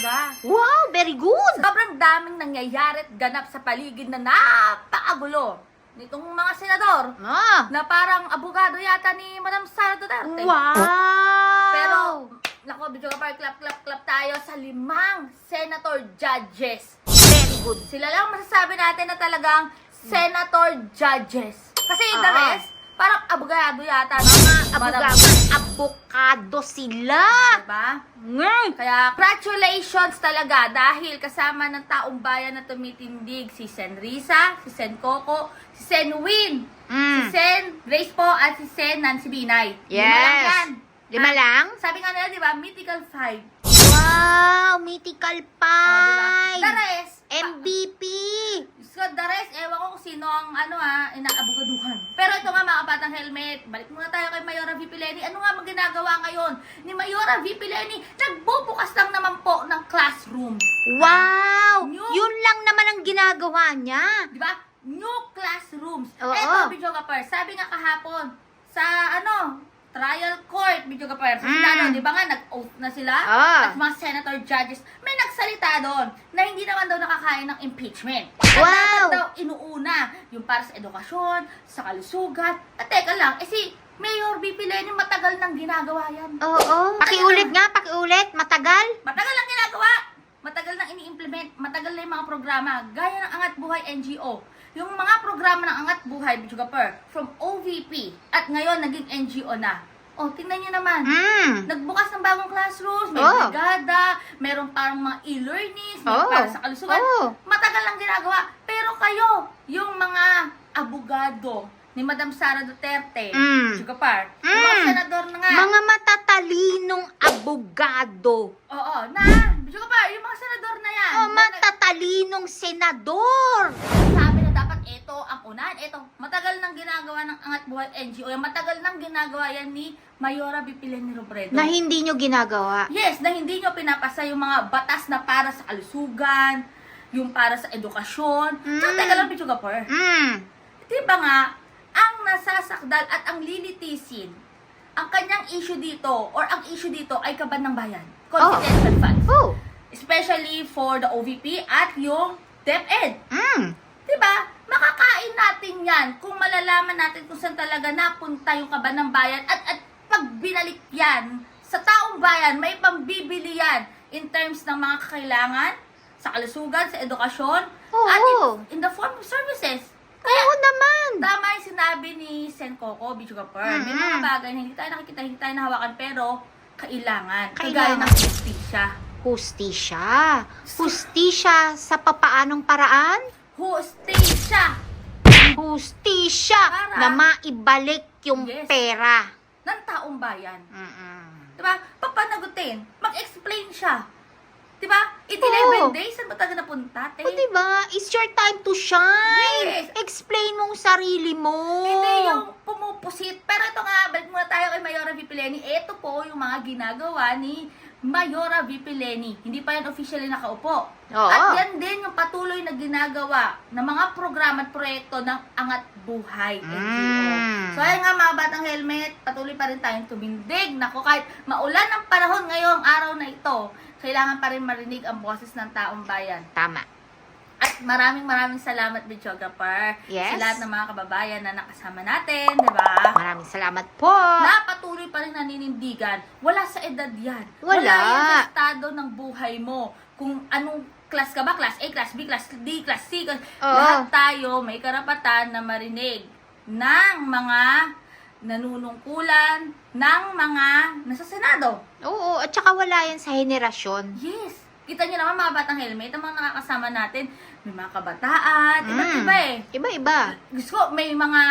Naga. Wow, very good. Sobrang daming nangyayari at ganap sa paligid na napakagulo nitong mga senador Ah. na parang abogado yata ni Madam Sara Duterte. Wow. Pero, nako, video ka pa, clap, clap, clap tayo sa limang senator judges. very good. Sila lang masasabi natin na talagang senator judges. Kasi the Oo. rest, parang abogado yata. Mga abogado, abogado sila. Diba? Ngay. Kaya, congratulations talaga dahil kasama ng taong bayan na tumitindig si Sen Risa, si Sen Coco, si Sen Win, si Mm. Sen Grace po, at si Sen Nancy Binay. Lima lang Yes. yan. Lima lang? Sabi nga nila, di ba, mythical five. Wow, mythical Oh, pie. The rest, MVP. So, the rest, ewan ko kung sino ang ano ha, inaabogaduhan. Pero ito nga mga kapatang helmet, balik muna tayo kay Mayora V. Pileni. Ano nga ang ginagawa ngayon ni Mayora V. Pileni? Nagbubukas lang naman po ng classroom. Wow. New- Yun lang naman ang ginagawa niya. Di ba? New classrooms. Oo. Eto, video kapar, sabi nga kahapon, sa ano, trial court, video kapar, sa Mm. Senado, di ba nga, nag-oath na sila? Ah. At mga senator judges, may nagsalita doon na hindi naman daw nakakain ng impeachment. At Wow. dapat daw inuuna yung para sa edukasyon, sa kalusugan. At teka lang, eh si Mayor BP Lenny matagal nang ginagawa yan. Oo. Pakiulit nga, pakiulit. Matagal. Matagal lang ginagawa. Matagal nang ini-implement. Matagal na yung mga programa. Gaya ng Angat Buhay NGO. Yung mga programa ng Angat Buhay, Bichugaper, from OVP, at ngayon naging NGO na. O, tingnan nyo naman. Mm. Nagbukas ng bagong classrooms, may Oh. brigada, meron parang mga e-learnings, may Oh. para sa kalusugan. Oh. Matagal lang ginagawa. Pero kayo, yung mga abogado ni Madam Sara Duterte, Mm. Bichugaper, yung mga Mm. senador na nga, Mga matatalinong abogado. Oo, na, Bicho ka pa, yung mga senador na yan. Oh, na- matatalinong senador. Sabi na dapat ito matagal nang ginagawa ng Angat Buhay NGO. Yan, matagal nang ginagawa yan ni Mayora Bipilen ni Robredo. Na hindi nyo ginagawa. yes, na hindi nyo pinapasa yung mga batas na para sa kalusugan, yung para sa edukasyon. Mm. So, teka lang, pa. Mm. Di ba nga, ang nasasakdal at ang lilitisin, ang kanyang issue dito, or ang issue dito ay kaban ng bayan. Confidential funds. Oh. Especially for the OVP at yung DepEd. Mm. Diba? Makakain natin yan kung malalaman natin kung saan talaga napunta yung kaban ng bayan at, at pag binalik yan sa taong bayan, may pambibili yan in terms ng mga kakailangan sa kalusugan, sa edukasyon, Oo. at in, in the form of services. Kaya, Oo naman. tama yung sinabi ni Sen Coco, Bicho Kapur. May Mm-mm. mga bagay na hindi tayo nakikita, hindi tayo nahawakan, pero kailangan. Kagaya Kailangan. ng justisya. Hustisya. Hustisya sa papaanong paraan? Hustisya! Hustisya Para- na maibalik yung Yes. pera. ng taong bayan. Mm-mm. Diba? Papanagutin. Mag-explain siya. Diba? In Oo. 11 days, saan ba tayo napunta? Te? O diba, it's your time to shine. Yes. Explain mong sarili mo. Hindi yung pumupusit. Pero ito nga, balik muna tayo kay Mayora Vipileni. Ito po yung mga ginagawa ni Mayora Vipileni. Hindi pa yan officially nakaupo. Oo. At yan din yung patuloy na ginagawa ng mga programa at proyekto ng Angat Buhay NGO. Mm. So ayun nga mga batang helmet, patuloy pa rin tayong tumindig. Nako, kahit maulan ang panahon ngayong araw na ito, kailangan pa rin marinig ang boses ng taong bayan. Tama. Maraming maraming salamat, Videographer. Yes. Sa lahat ng mga kababayan na nakasama natin, di ba? Maraming salamat po. Na patuloy pa rin naninindigan. Wala sa edad yan. Wala. yan sa estado ng buhay mo. Kung anong class ka ba? Class A, class B, class D, class C. Class... Oo. Lahat tayo may karapatan na marinig ng mga nanunungkulan ng mga nasa Senado. Oo, at saka wala yan sa henerasyon. Yes. Kita niyo naman mga batang helmet, ang mga nakakasama natin, may mga kabataan, iba't Mm. iba eh. Iba-iba. Gusto ko, may mga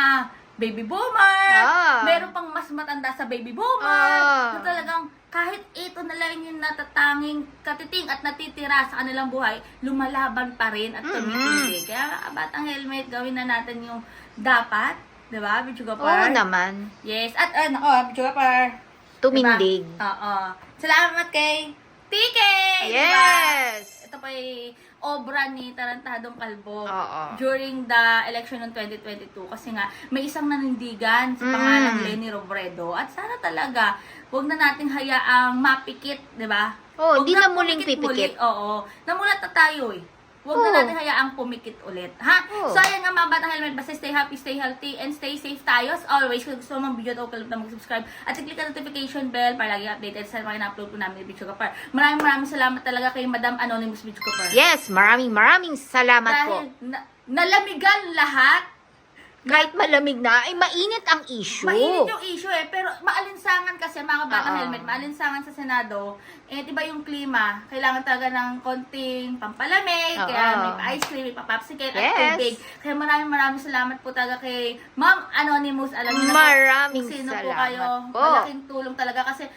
baby boomer, Ah. meron pang mas matanda sa baby boomer, Ah. na talagang kahit ito na lang yung natatanging katiting at natitira sa kanilang buhay, lumalaban pa rin at Mm-mm. tumitindig. Kaya batang helmet, gawin na natin yung dapat, di ba, Bichuga Oo naman. Yes, at ano, oh, Bichuga Par. Tumindig. Oo. Salamat kay TK! diba? Yes! Ito pa ay obra ni Tarantadong Kalbo Oo. during the election ng 2022 kasi nga may isang nanindigan sa Mm. pangalang Lenny Robredo at sana talaga wag na nating hayaang mapikit, 'di ba? Oh, Huwag hindi na muling pipikit. muli. Oo. Namulat na tayo eh. Huwag na Oo. natin hayaang pumikit ulit. Ha? Oo. So, ayan nga mga batang helmet. Basta stay happy, stay healthy, and stay safe tayo. As always, kung gusto mo ng video, huwag kalimut na mag-subscribe. At i-click ang notification bell para lagi updated sa mga na-upload po namin ni Bicho Kapar. Maraming maraming salamat talaga kay Madam Anonymous Bicho Kapar. Yes, maraming maraming salamat po. Dahil na- nalamigan lahat. Kahit malamig na, ay mainit ang issue. Mainit yung issue eh, pero maalinsangan kasi mga batang Oo. helmet, maalinsangan sa Senado, eh, di ba yung klima, kailangan talaga ng konting pampalamig, Oo. kaya may pa-ice cream, may pa-popsicle, at Yes. tubig. Kaya maraming maraming salamat po talaga kay Ma'am Anonymous. Alam niyo na po Maraming sino po kayo. po. Malaking tulong talaga kasi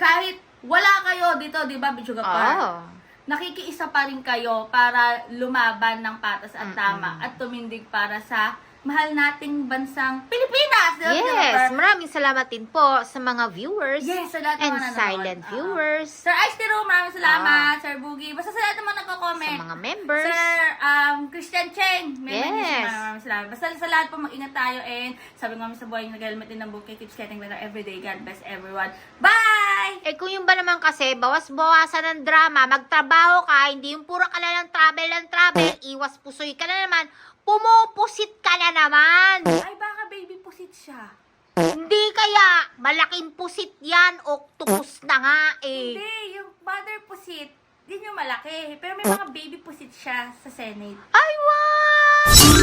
kahit wala kayo dito, di ba, Bichuga Park? Nakikiisa pa rin kayo para lumaban ng patas at tama at tumindig para sa mahal nating bansang Pilipinas. Di ba, Yes, maraming salamat din po sa mga viewers Yes, sa lahat ng and mga silent Oo. viewers, Sir Ice Tiro, maraming salamat. Sir Boogie. Basta sa lahat naman sa nagko-comment. mga members. Sir um, Christian Cheng. Yes. maraming maraming salamat. Basta sa lahat po mag-ingat tayo and sabi nga sa buhay yung nag-helmet din ng bouquet keeps getting better every day. God bless everyone. Bye! Eh kung yung ba naman kasi, bawas-bawasan ng drama, magtrabaho ka, hindi yung puro ka na lang travel ng travel, iwas pusoy ka na naman, pumupusit ka na naman. Ay, baka baby pusit siya. Hindi kaya, malaking pusit yan, octopus na nga eh. Hindi, yung mother pusit, yun yung malaki. Pero may mga baby pusit siya sa Senate. Ay, wow!